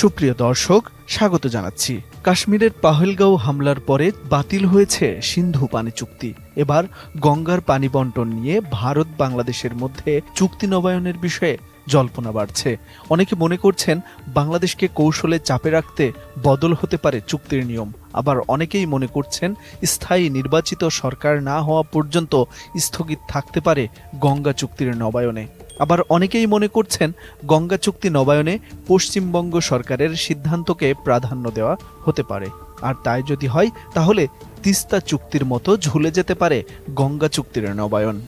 সুপ্রিয় দর্শক, স্বাগত জানাচ্ছি। কাশ্মীরের পাহেলগাঁও হামলার পরে বাতিল হয়েছে সিন্ধু পানি চুক্তি। এবার গঙ্গার পানি বন্টন নিয়ে ভারত বাংলাদেশের মধ্যে চুক্তি নবায়নের বিষয়ে জল্পনা বাড়ছে। অনেকে মনে করছেন বাংলাদেশকে কৌশলে চাপে রাখতে বদল হতে পারে চুক্তির নিয়ম। আবার অনেকেই মনে করছেন স্থায়ী নির্বাচিত সরকার না হওয়া পর্যন্ত স্থগিত থাকতে পারে গঙ্গা চুক্তির নবায়নে। আবার অনেকেই মনে করছেন গঙ্গা চুক্তি নবায়নে পশ্চিমবঙ্গ সরকারের সিদ্ধান্তকে প্রাধান্য দেওয়া হতে পারে। আর তাই যদি হয়, তাহলে তিস্তা চুক্তির মতো ঝুলে যেতে পারে গঙ্গা চুক্তির নবায়ন।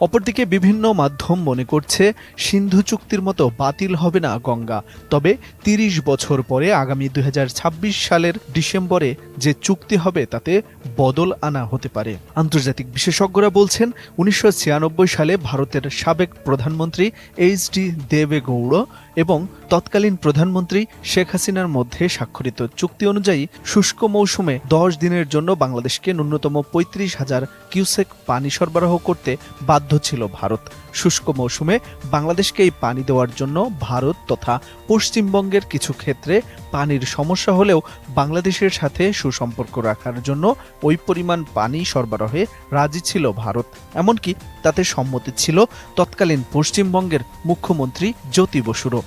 অপরদিকে বিভিন্ন মাধ্যম মনে করছে সিন্ধু চুক্তির মতো বাতিল হবে না গঙ্গা। তবে তিরিশ বছর পরে আগামী দুই হাজার ছাব্বিশ সালের ডিসেম্বরে যে চুক্তি হবে, তাতে বদল আনা হতে পারে। আন্তর্জাতিক বিশেষজ্ঞরা বলছেন, উনিশশো ছিয়ানব্বই সালে ভারতের সাবেক প্রধানমন্ত্রী এইচ ডি দেবে গৌড় এবং তৎকালীন প্রধানমন্ত্রী শেখ হাসিনার মধ্যে স্বাক্ষরিত চুক্তি অনুযায়ী শুষ্ক মৌসুমে দশ দিনের জন্য বাংলাদেশকে ন্যূনতম পঁয়ত্রিশ হাজার কিউসেক পানি সরবরাহ করতে বাধ্য ছিল ভারত। শুষ্ক মৌসুমে বাংলাদেশকে এই পানি দেওয়ার জন্য ভারত তথা পশ্চিমবঙ্গের কিছু ক্ষেত্রে পানির সমস্যা হলেও বাংলাদেশের সাথে সুসম্পর্ক রাখার জন্য ওই পরিমাণ পানি সরবরাহে রাজি ছিল ভারত। এমনকি তাতে সম্মতি ছিল তৎকালীন পশ্চিমবঙ্গের মুখ্যমন্ত্রী জ্যোতি বসুরও।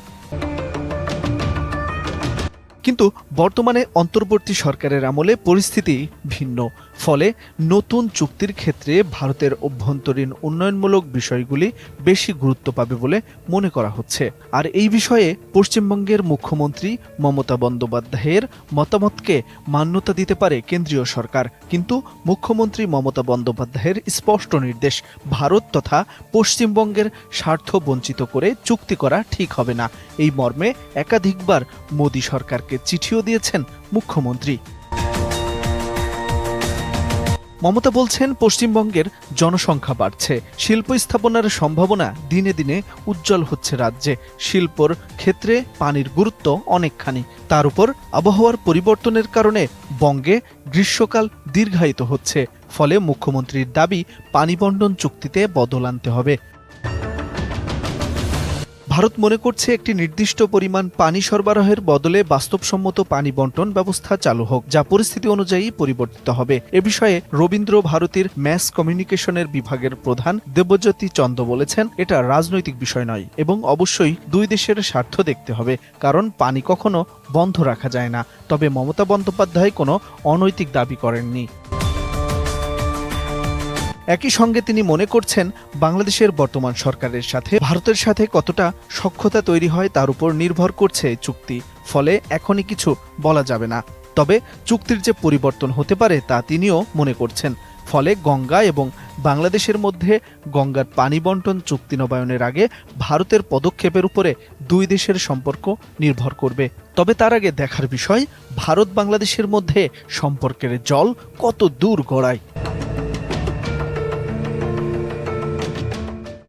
কিন্তু বর্তমানে অন্তর্বর্তী সরকারের আমলে পরিস্থিতি ভিন্ন। ফলে নতুন চুক্তির ক্ষেত্রে ভারতের অভ্যন্তরীণ উন্নয়নমূলক বিষয়গুলি বেশি গুরুত্ব পাবে বলে মনে করা হচ্ছে। আর এই বিষয়ে পশ্চিমবঙ্গের মুখ্যমন্ত্রী মমতা বন্দ্যোপাধ্যায়ের মতামতকে মান্যতা দিতে পারে কেন্দ্রীয় সরকার। কিন্তু মুখ্যমন্ত্রী মমতা বন্দ্যোপাধ্যায়ের স্পষ্ট নির্দেশ, ভারত তথা পশ্চিমবঙ্গের স্বার্থ বঞ্চিত করে চুক্তি করা ঠিক হবে না। এই মর্মে একাধিকবার মোদী সরকারকে চিঠিও দিয়েছেন মুখ্যমন্ত্রী। মমতা বলছেন, পশ্চিমবঙ্গের জনসংখ্যা বাড়ছে। শিল্প স্থাপনার সম্ভাবনা দিনে দিনে উজ্জ্বল হচ্ছে রাজ্যে। শিল্পর ক্ষেত্রে পানির গুরুত্ব অনেকখানি। তার উপর আবহাওয়ার পরিবর্তনের কারণে বঙ্গে গ্রীষ্মকাল দীর্ঘায়িত হচ্ছে। ফলে মুখ্যমন্ত্রীর দাবি, পানি বন্টন চুক্তিতে বদল আনতে হবে। ভারত মনে করছে একটি নির্দিষ্ট পরিমাণ পানি সরবরাহের বদলে বাস্তবসম্মত পানি বন্টন ব্যবস্থা চালু হোক, যা পরিস্থিতি অনুযায়ী পরিবর্তিত হবে। এ বিষয়ে রবীন্দ্র ভারতীর ম্যাস কমিউনিকেশনের বিভাগের প্রধান দেবজ্যোতি চন্দ বলেছেন, এটা রাজনৈতিক বিষয় নয় এবং অবশ্যই দুই দেশের স্বার্থ দেখতে হবে, কারণ পানি কখনো বন্ধ রাখা যায় না। তবে মমতা বন্দ্যোপাধ্যায় কোনো অনৈতিক দাবি করেননি। একই সঙ্গে তিনি মনে করছেন বাংলাদেশের বর্তমান সরকারের সাথে ভারতের সাথে কতটা সক্ষতা তৈরি হয় তার উপর নির্ভর করছে চুক্তি। ফলে এখনই কিছু বলা যাবে না। তবে চুক্তির যে পরিবর্তন হতে পারে তা তিনিও মনে করছেন। ফলে গঙ্গা এবং বাংলাদেশের মধ্যে গঙ্গার পানি বন্টন চুক্তি নবায়নের আগে ভারতের পদক্ষেপের উপরে দুই দেশের সম্পর্ক নির্ভর করবে। তবে তার আগে দেখার বিষয় ভারত বাংলাদেশের মধ্যে সম্পর্কের জল কত দূর গড়ায়?